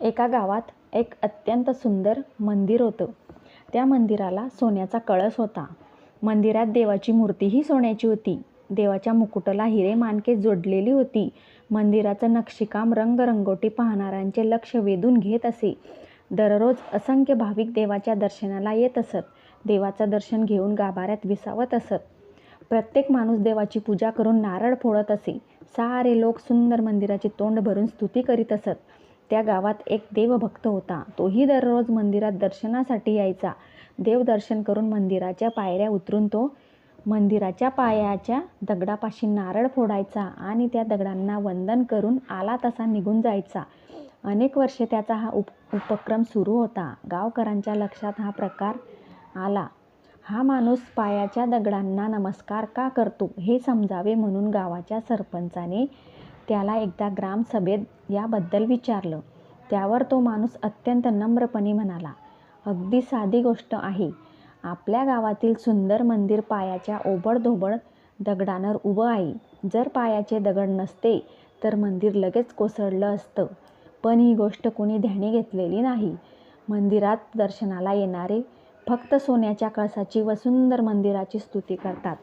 एका गावात एक अत्यंत सुंदर मंदिर होतं. त्या मंदिराला सोन्याचा कळस होता. मंदिरात देवाची मूर्तीही सोन्याची होती. देवाच्या मुकुटाला हिरेमाणके जोडलेली होती. मंदिराचं नक्षीकाम रंगरंगोटी पाहणाऱ्यांचे लक्ष वेधून घेत असे. दररोज असंख्य भाविक देवाच्या दर्शनाला येत असत. देवाचं दर्शन घेऊन गाभाऱ्यात विसावत असत. प्रत्येक माणूस देवाची पूजा करून नारळ फोडत असे. सारे लोक सुंदर मंदिराची तोंड भरून स्तुती करीत असत. त्या गावात एक देवभक्त होता. तोही दररोज मंदिरात दर्शनासाठी यायचा. देवदर्शन करून मंदिराच्या पायऱ्या उतरून तो मंदिराच्या पायाच्या दगडापाशी नारळ फोडायचा आणि त्या दगडांना वंदन करून आला तसा निघून जायचा. अनेक वर्षे त्याचा हा उप उपक्रम सुरू होता. गावकरांच्या लक्षात हा प्रकार आला. हा माणूस पायाच्या दगडांना नमस्कार का करतो हे समजावे म्हणून गावाच्या सरपंचाने त्याला एकदा ग्रामसभेत याबद्दल विचारलं. त्यावर तो माणूस अत्यंत नम्रपणे म्हणाला अगदी साधी गोष्ट आहे. आपल्या गावातील सुंदर मंदिर पायाच्या ओबडधोबड दगडांवर उभं आहे. जर पायाचे दगड नसते तर मंदिर लगेच कोसळलं असतं. पण ही गोष्ट कोणी ध्यानी घेतलेली नाही. मंदिरात दर्शनाला येणारे फक्त सोन्याच्या कळसाची व सुंदर मंदिराची स्तुती करतात.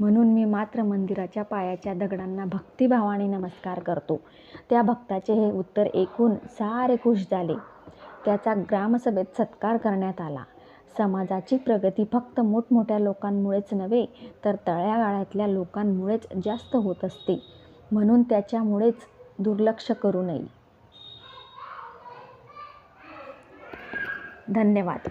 म्हणून मी मात्र मंदिराच्या पायाच्या दगडांना भक्तिभावाने नमस्कार करतो. त्या भक्ताचे हे उत्तर ऐकून सारे खुश झाले. त्याचा ग्रामसभेत सत्कार करण्यात आला. समाजाची प्रगती फक्त मोठमोठ्या लोकांमुळेच नव्हे तर तळ्यागाळ्यातल्या लोकांमुळेच जास्त होत असते. म्हणून त्याच्यामुळेच दुर्लक्ष करू नये. धन्यवाद.